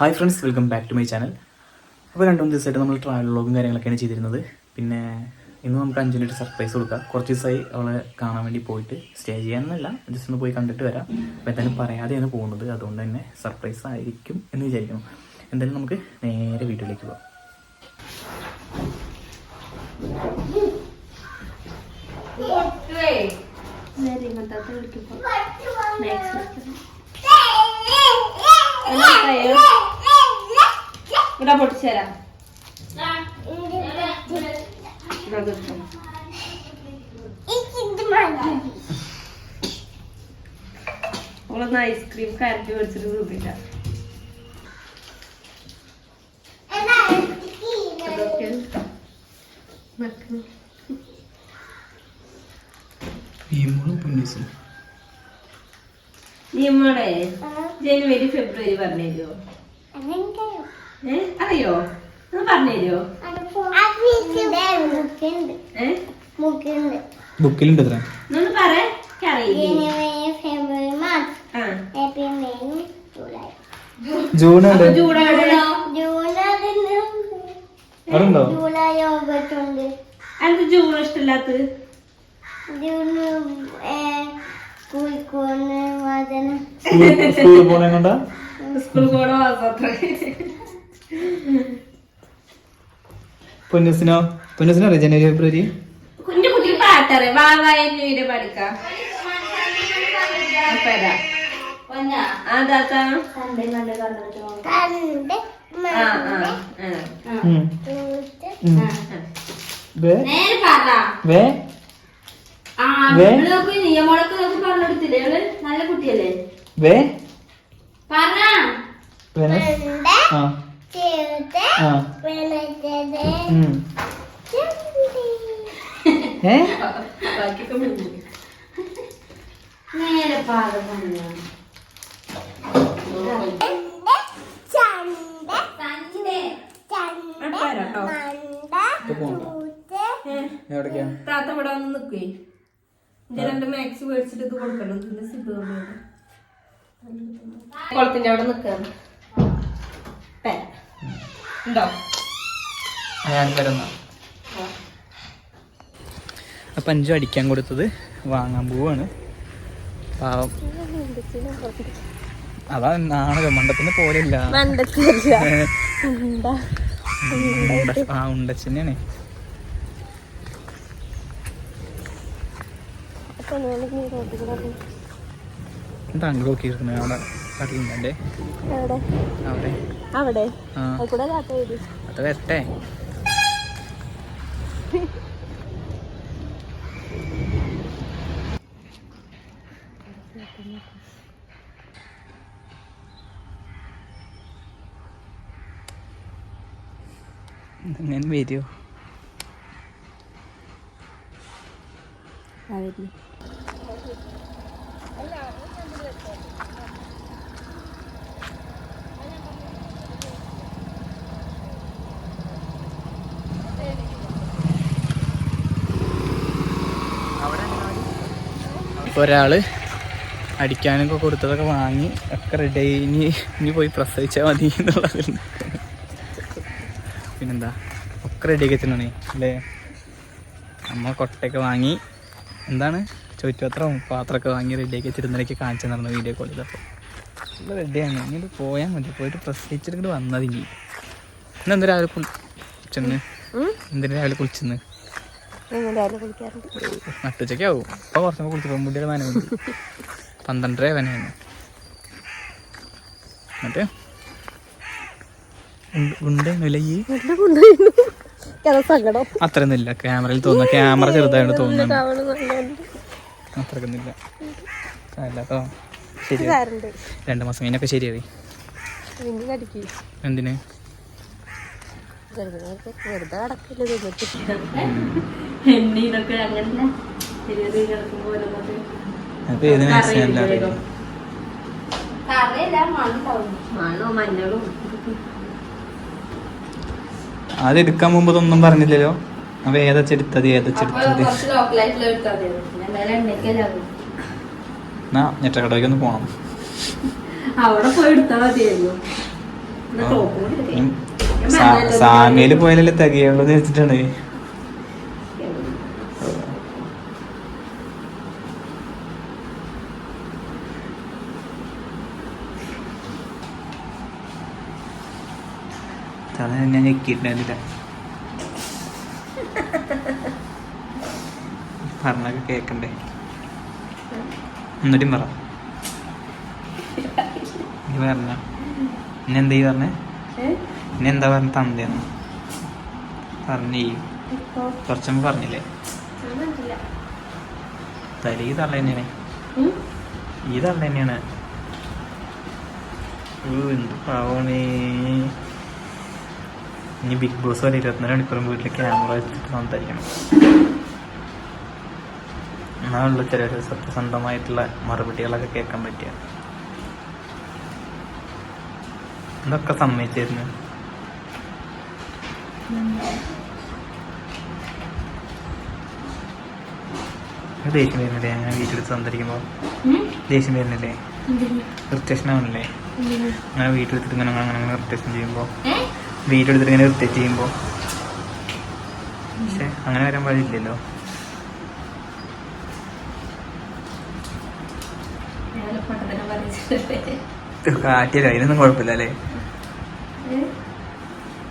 Hi friends welcome back to my channel അപ്പോൾ രണ്ട് മൂന്ന് ദിവസമായിട്ട് നമ്മൾ ട്രാവൽ വ്ളോഗും കാര്യങ്ങളൊക്കെയാണ് ചെയ്തിരുന്നത്. പിന്നെ ഇന്ന് നമുക്ക് അഞ്ച് ഒരു സർപ്രൈസ് കൊടുക്കാം. കുറച്ച് ദിവസമായി അവളെ കാണാൻ വേണ്ടി പോയിട്ട് സ്റ്റേ ചെയ്യാനല്ല ജസ്റ്റ് ഒന്ന് പോയി കണ്ടിട്ട് വരാം. അപ്പോൾ എന്തായാലും പറയാതെയാണ് പോകുന്നത്. അതുകൊണ്ട് തന്നെ സർപ്രൈസ് ആയിരിക്കും എന്ന് വിചാരിക്കുന്നു. എന്തായാലും നമുക്ക് നേരെ വീട്ടിലേക്ക് പോകാം. ഇവിടെ പൊട്ടിച്ചേരാം ഇവിടെ കിട്ടും അവളൊന്ന് ഐസ്ക്രീം കരട്ടി മേടിച്ചിട്ട് തിന്നില്ല നിയമോടെ ജനുവരി ഫെബ്രുവരി പറഞ്ഞോ ഏ അറിയോ? ഒന്ന് പറഞ്ഞോ ബുക്കിലുണ്ട് ബുക്കിലുണ്ട് പറ അറിയില്ലേ ജൂൺ ജൂലൈ അവിടെ ഉണ്ടോ ജൂലൈ ഓഗസ്റ്റ് ഉണ്ട് എനിക്ക് ജൂൺ ഇഷ്ടമില്ലാത്തത് സ്കൂളിൽ പോണേ കൊണ്ടാ സ്കൂൾ പോണ മാസം അത്ര പൊന്നൂസിനോ? പൊന്നൂസിനോ അറിയാം ജനുവരി ഫെബ്രുവരി? കുഞ്ഞു കുട്ടി പാട്ടറ് വാവായ പഠിക്കാം ആ താത്ത? നല്ല കുട്ടിയല്ലേ? വേ? പറ. വെനസ് ആ. ഏ. നേരെ പാത പറഞ്ഞു താത്ത ഇവിടെ വന്ന് നിക്കുവേ. എന്റെ രണ്ട് മാക്സ് മേടിച്ചിട്ട് ഇത് കൊടുക്കണം. ഇതിന്റെ സിബ് കുളത്തിന്റെ അവിടെ നിക്കാണ്. ഉണ്ടോ? ഞാൻ വരുന്ന അപ്പം അഞ്ചു അടിക്കാൻ കൊടുത്തത് വാങ്ങാൻ പോവാണ്. പാവം. അതാ നാണകം. മണ്ടത്തിന് പോലെയില്ല. ഉണ്ട- ആ ഉണ്ടച്ചനെയാണ്. എന്താ അങ്ങ് നോക്കിയിരിക്കുന്നത് അവിടെ കടലുണ്ടല്ലേ? അവിടെ. അവിടെ? ആ. കൂടെ കാത്ത വരും ഞാൻ വരുമോ ഒരാൾ ഒരാൾ അടിക്കാനൊക്കെ കൊടുത്തതൊക്കെ വാങ്ങി ഒക്കെ റെഡി ഇനി ഇനി പോയി പ്രസവിച്ചാൽ മതി എന്നുള്ളതുണ്ട് പിന്നെന്താ? ഒക്കെ റെഡി ആക്കി വെച്ചിട്ടുണ്ടേ അല്ലേ? നമ്മൾ കൊട്ടയൊക്കെ വാങ്ങി എന്താണ്? ചോറ്റുപാത്രം പാത്രമൊക്കെ വാങ്ങി റെഡി ആക്കി വെച്ചിട്ട് ഇന്നലേക്ക് കാണിച്ചു തന്നിരുന്നു വീഡിയോ കോൾ ചെയ്തപ്പോൾ. എല്ലാം റെഡിയാണ് ഇനി പോയാൽ മതി. പോയിട്ട് പ്രസവിച്ചിട്ട് വന്നത് ഇനി. ഇന്നെന്താ രാവിലെ കുളിച്ചെന്ന്? എന്തിനു രാവിലെ കുളിച്ചെന്ന്? ആവും. ഇപ്പൊ കുറച്ചും കുളിച്ചു പെൺകുട്ടിയുടെ നനവ് പന്ത്രണ്ടര വനയാണ് എന്നിട്ട്? ഇല്ല ക്യാമറയിൽ തോന്നുന്നു. ക്യാമറ ചെറുതായിട്ട് തോന്നുന്നു. അത്രക്കൊന്നുമില്ല അല്ല കേട്ടോ ശരി രണ്ട് മാസം കഴിഞ്ഞൊക്കെ ശരിയായി. എന്തിന്? വെറുതെ കടക്കില്ല തിന്നിട്ട് എണ്ണി ഇതൊക്കെ അങ്ങനെ അത് എടുക്കാൻ മുമ്പ് ഒന്നും പറഞ്ഞില്ലല്ലോ. അപ്പൊ ഏതച്ചെടുത്തത് ഏതച്ചെടുത്തത് എന്നാ ഞെട്ടക്കടയ്ക്ക് ഒന്ന് പോണം. അവിടെ പോയി എടുത്താൽ മതിയായിരുന്നു. സാമിയിൽ പോയാലല്ലേ തികയുള്ളൂ എന്ന് വെച്ചിട്ടാണ് തല ഞാൻ ഞെക്കിയിട്ടുണ്ടായിരുന്നില്ല. പറഞ്ഞൊക്കെ കേക്കണ്ടേ? എന്നിട്ടും പറ. നീ പറഞ്ഞ. ഇനി എന്താ ഈ പറഞ്ഞേ? ഇനി എന്താ പറഞ്ഞ തന്തയെന്ന് പറഞ്ഞേ. കുറച്ചും പറഞ്ഞില്ലേ. തല ഈ തള്ള തന്നെയാണ്? ഈ തള്ള തന്നെയാണ്. എന്ത് പാവണേ. ഇനി ബിഗ് ബോസ് വരെ ഇരുപത്തിനാല് മണിക്കൂറും വീട്ടിൽ ക്യാമറ വെച്ചിട്ട് സംസാരിക്കണം. എന്നാണുള്ള ചില സത്യസന്ധമായിട്ടുള്ള മറുപടികളൊക്കെ കേൾക്കാൻ പറ്റിയ. ഇതൊക്കെ സമ്മതിച്ചിരുന്നു. ദേഷ്യം വരുന്നില്ലേ? അങ്ങനെ വീട്ടിലെടുത്ത് സംസാരിക്കുമ്പോൾ ഉം? ദേഷ്യം വരുന്നില്ലേ? ഇറിറ്റേഷൻ ആവണില്ലേ? എന്തിന്? അങ്ങനെ വീട്ടിലെടുത്തിട്ട് ഇങ്ങനെ അങ്ങനെ അങ്ങനെ ഇറിറ്റേഷൻ ചെയ്യുമ്പോൾ ഏ? വീട്ടിലെടുത്തിട്ട് ഇങ്ങനെ തെറ്റ് ചെയ്യുമ്പോൾ പക്ഷെ അങ്ങനെ വരാൻ പാടില്ലല്ലോ. കാറ്റിയല്ലോ അതിനൊന്നും കുഴപ്പമില്ല അല്ലേ?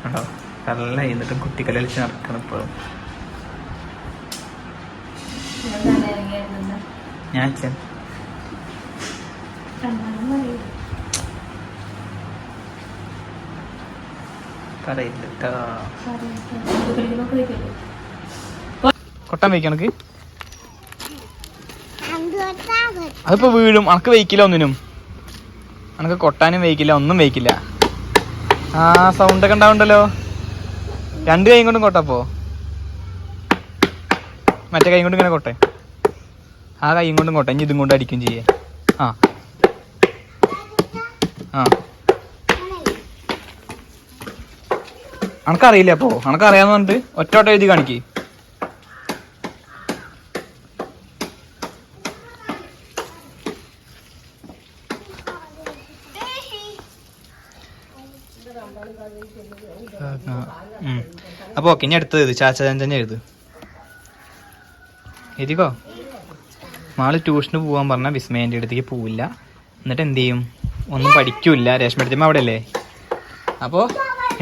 ഉണ്ടോ കണ്ടോ നല്ല എന്നിട്ടും കുട്ടിക്കല കളിച്ച് നടക്കണം ഇപ്പോഴും. ഞാൻ അച്ഛൻ. രണ്ടാളും പറയും. പറയില്ല ട്ടോ. പറയും. ഇത് കളിക്കുമ്പോ കളിക്കല്ലോ. കൊട്ടാൻ വയ്ക്കാം എനിക്ക് അതിപ്പോ വീഴും അനക്ക് വയ്ക്കില്ല ഒന്നിനും അനക്ക് കൊട്ടാനും വയ്ക്കില്ല ഒന്നും വയ്ക്കില്ല ആ സൗണ്ട് ഒക്കെ ഉണ്ടാവുണ്ടല്ലോ രണ്ട് കൈ കൊണ്ടും കൊട്ടപ്പോ മറ്റേ കൈ കൊണ്ടും ഇങ്ങനെ കൊട്ടെ ആ കൈ കൊണ്ടും കൊട്ടെ ഇനി ഇതും കൊണ്ട് അടിക്കും ചെയ്യേ ആ ആ അനക്കറിയില്ല അപ്പോ. അനക്കറിയാന്ന് പറഞ്ഞിട്ട് ഒറ്റോട്ട എഴുതി കാണിക്ക്. ഉം. അപ്പൊ ഓക്കെ ഇനി അടുത്തത് ചാച്ചാൻ തന്നെ എഴുത്. എഴുതിക്കോ? നാളെ ട്യൂഷന് പോകാൻ പറഞ്ഞാൽ വിസ്മയന്റെ അടുത്തേക്ക് പോവില്ല. എന്നിട്ട് എന്ത് ചെയ്യും? ഒന്നും പഠിക്കൂല രേഷ്മ എടുത്തമ്മ അവിടെ അല്ലേ അപ്പോൾ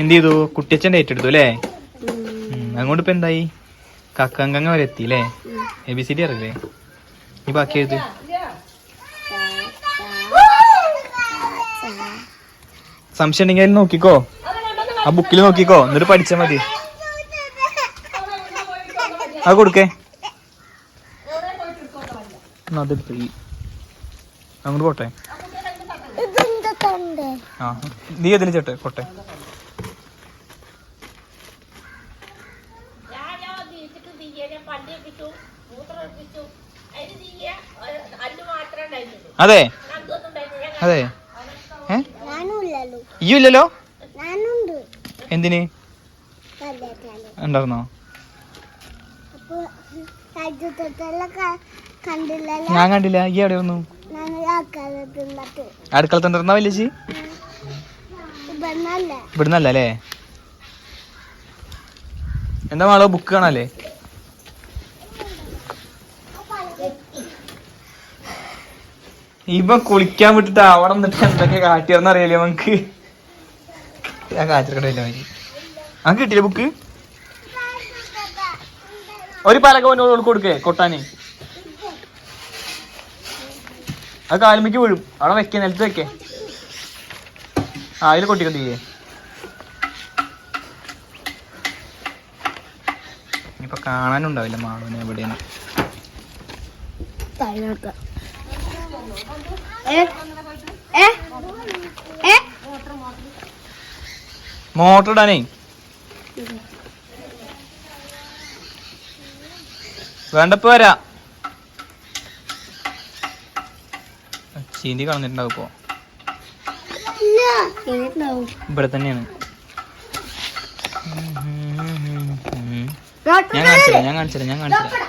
എന്ത് ചെയ്തു കുട്ടിയച്ഛന്റെ ഏറ്റെടുത്തു അല്ലേ? അങ്ങോട്ട് ഇപ്പൊ എന്തായി? കക്കങ്കങ്ങ വരെ എത്തി അല്ലേ? എ ബി സി ഡി അറിയില്ലേ? ഈ ബാക്കി എഴുത് സംശയം ഉണ്ടെങ്കിൽ അതിൽ നോക്കിക്കോ. ആ ബുക്കിൽ നോക്കിക്കോ. എന്നിട്ട് പഠിച്ചാൽ മതി. അത് കൊടുക്കേ. അതെടുത്ത് അങ്ങോട്ട് പോട്ടെ. ആ നീ അതിൽ ചേട്ടെ പോട്ടെ. അതെ. അതെ. ഏ? ഇല്ലല്ലോ എന്തിന്? ഉണ്ടായിരുന്നോ? ഞാൻ കണ്ടില്ല. ഈ എവിടെ വന്നു? ഞാൻ ആക്കാതെ തിന്നിട്ട്. അടുക്കള തന്നിരുന്ന ഇവിടുന്നല്ല. ഇവിടുന്നല്ല എന്താ മാളോ ബുക്ക് കാണാല്ലേ? ഇവ കുളിക്കാൻ വിട്ടിട്ട് അവിടെ നിന്നിട്ട് എന്തൊക്കെ കാട്ടിയെന്ന് അറിയില്ലേ നമുക്ക്? ഞാൻ കാറ്റിക്കടയില്ല മതി ആ കിട്ടില്ല ബുക്ക് ഒരു പലകവനോട് കൊടുക്കേ കൊട്ടാന്. അത് കാലുമിക്ക് വീഴും. അവിടെ വെക്കേ നിലത്ത് വെക്കേ. ആ അതിൽ കൊട്ടിക്കൊണ്ടിരിക്കേ ഇനിയിപ്പൊ കാണാനുണ്ടാവില്ല മാളുവിനെ എവിടെയാണ് മോട്ടർ ഇടാനേ വേണ്ടപ്പോ വരാ. ചീന്തി കളഞ്ഞിട്ടുണ്ടാവും ഇപ്പൊ. ഇവിടെ തന്നെയാണ്. ഞാൻ കാണിച്ചില്ല ഞാൻ കാണിച്ചില്ല ഞാൻ കാണിച്ചില്ല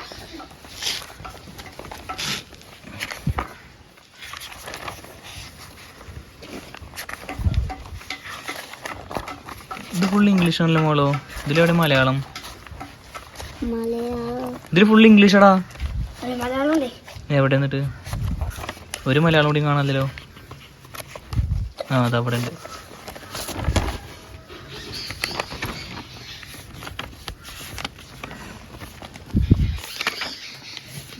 ഫുൾ ഇംഗ്ലീഷ് ആണല്ലോ മോളോ? ഇതിലെവിടെ മലയാളം? ഇതിൽ ഫുൾ ഇംഗ്ലീഷാടാ മലയാളം ഉണ്ടേ എവിടെ എന്നിട്ട്? ഒരു മലയാളം കൂടി കാണാമല്ലോ ആ അത് അവിടെ ഉണ്ട്.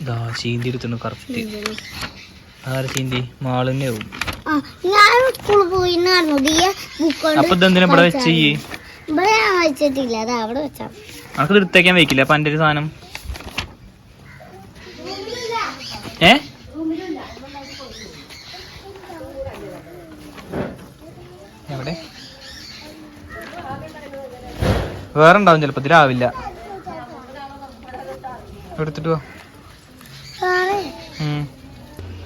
ദാ ചീന്തി കറക്റ്റ് ആരെ ചീന്തി? ആവും അപ്പൊ ഇതെന്തിനാ ഇവിടെ വെച്ച്? ചെയ്യ് ഇവിടെ ഞാൻ വെച്ചിട്ടില്ല. അത് അവിടെ വെച്ചാ അനക്ക് എടുത്തേക്കാൻ വെക്കില്ല? അപ്പൊ എന്റെ ഒരു സാധനം. ഏ? എവിടെ? വേറെ ഉണ്ടാവും ചിലപ്പോ ഇതിലാവില്ല എടുത്തിട്ട് പോ.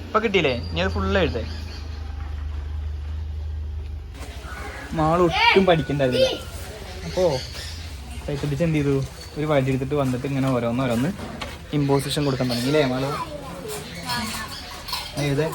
ഇപ്പൊ കിട്ടിയില്ലേ? ഇനി അത് ഫുള്ള് എഴുതേ. മാളൊട്ടും പഠിക്കണ്ടായിരുന്നില്ല അപ്പോ കൈത്തടിച്ച് എന്ത് ചെയ്തു? ഒരു വഴി എടുത്തിട്ട് വന്നിട്ട് ഇങ്ങനെ ഓരോന്ന് ഓരോന്ന് ഇമ്പോസിഷൻ കൊടുക്കാൻ തുടങ്ങി അല്ലേ മാൾ എഴുതേ